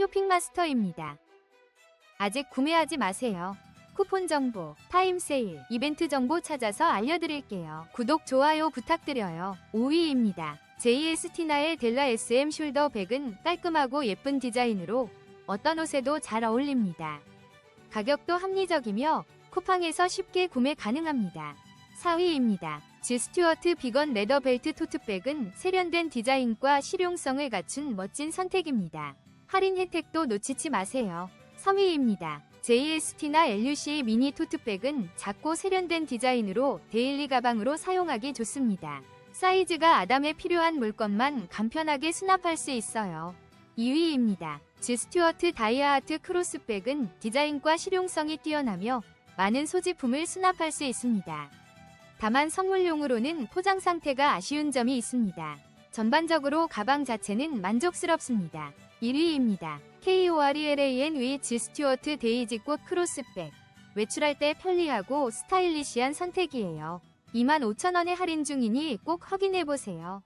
쇼핑마스터입니다. 아직 구매하지 마세요. 쿠폰 정보, 타임 세일, 이벤트 정보 찾아서 알려드릴게요. 구독, 좋아요 부탁드려요. 5위입니다. JS티나의 델라 SM 숄더 백은 깔끔하고 예쁜 디자인으로 어떤 옷에도 잘 어울립니다. 가격도 합리적이며 쿠팡에서 쉽게 구매 가능합니다. 4위입니다. 지 스튜어트 비건 레더 벨트 토트백은 세련된 디자인과 실용성을 갖춘 멋진 선택입니다. 할인 혜택도 놓치지 마세요. 3위입니다. JST나 LUC 미니 토트백은 작고 세련된 디자인으로 데일리 가방으로 사용하기 좋습니다. 사이즈가 아담에 필요한 물건만 간편하게 수납할 수 있어요. 2위입니다. 지 스튜어트 다이아하트 크로스백은 디자인과 실용성이 뛰어나며 많은 소지품을 수납할 수 있습니다. 다만 선물용으로는 포장 상태가 아쉬운 점이 있습니다. 전반적으로 가방 자체는 만족스럽습니다. 1위입니다. KORELAN 위지 스튜어트 데이지꽃 크로스백. 외출할 때 편리하고 스타일리시한 선택이에요. 25,000원에 할인 중이니 꼭 확인해보세요.